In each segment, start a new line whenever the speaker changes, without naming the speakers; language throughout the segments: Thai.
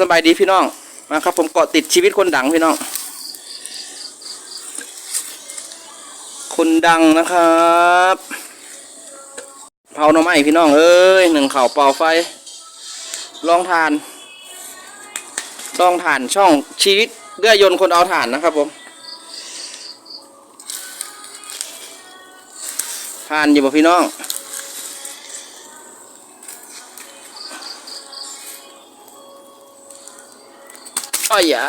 สบายดีพี่น้องมาครับ ผมเกาะติดชีวิตคนดังพี่น้อง คนดังนะครับเผาหน่อไม้พี่น้องเอ้ยหนึ่งเข่าเป่าไฟ ลองทาน ลองทานช่องชีวิตเรื่อยยนคนเอาถ่านนะครับผมทานอยู่บ่พี่น้อง อ้ย่า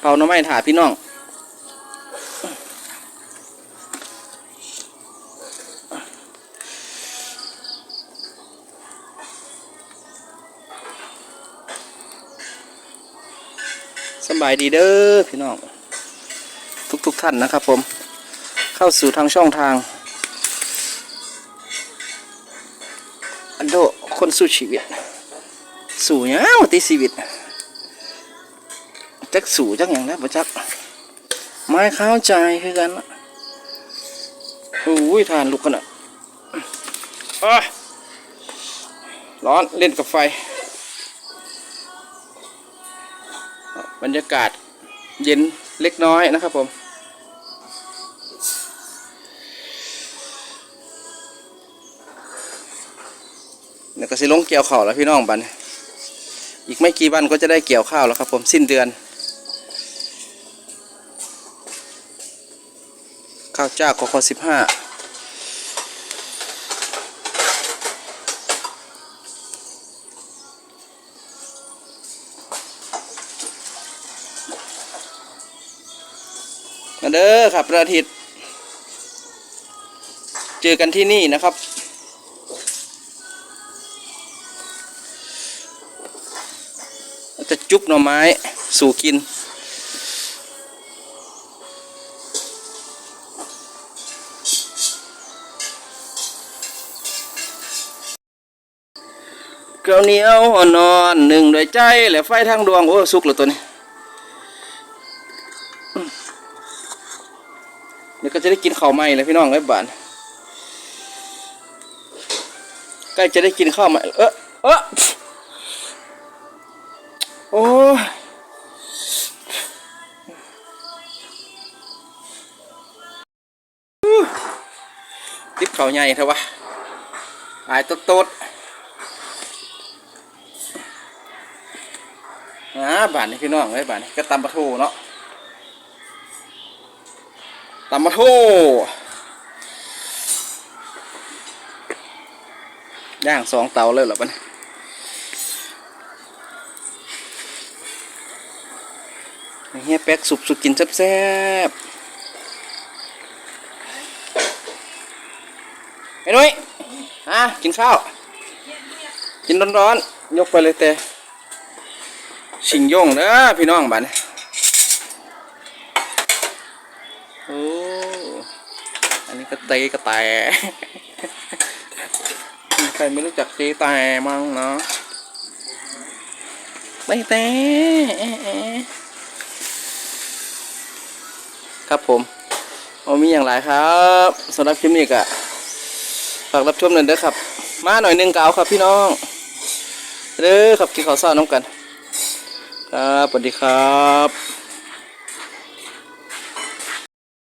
เป่าน้ำไม้ถาพี่น้องสบายดีเด้อพี่น้อง ทุกๆทท่านนะครับผมเข้าสู่ทางช่องทาง อันโดคนสู้ชีวิต สู่เนี้ยวัติชีวิต จักสู่จักอย่างแล้วประจักไม่เข้าวใจคือกันนะโอ้ยทานลุกขนาดอ้ร้อนเล่นกับไฟ บรรยากาศเย็นเล็กน้อยนะครับผมเดี๋ยวก็สิลงเกี่ยวข้าวแล้วพี่น้องบันอีกไม่กี่วันก็จะได้เกี่ยวข้าวแล้วครับผมสิ้นเดือน ข้าวเจ้ากคสิบห้ามาเด้อครับพระอาทิตย์เจอกันที่นี่นะครับ จะจุบหน่อไม้สู่กิน เกลียวเหนียวอ่อนนอนหนึ่งด้วยใจและไฟทางดวงโอ้สุกแล้วตัวนี้เดี๋ยวก็จะได้กินข้าวใหม่เลยพี่น้องไอ้บ้านใกล้จะได้กินข้าวใหม่เออเออโอ้ติ๊บเขาใหญ่เถอะวะหายโต๊ดๆ อ่าบ้านนี้พี่น้องไอ้ยบ้านนี้ก็ตำปลาทูเนาะตำปลาทูย่างสองเตาเลยเหรอบ้านเฮียแป๊กสุบสุดกินแซ่บๆไอ้นุ้ยฮะกินข้าว กินร้อนๆ ยกไปเลยแต่ ชิงย่งเด้อพี่น้องบ้านนี้โอ้อันนี้ก็เตะก็แต่ใครไม่รู้จักเตะแต่มั้งเนาะไม่แต่เอ๊ะครับผมเอามีอย่างไรครับสำหรับคลิปนี้ก็ฝากรับชมหน่อยเด้อครับ มาหน่อยหนึงก็เอาครับพี่น้องเด้อครับกินข้าวเช้าน้ำกัน ครับสวัสดีครับ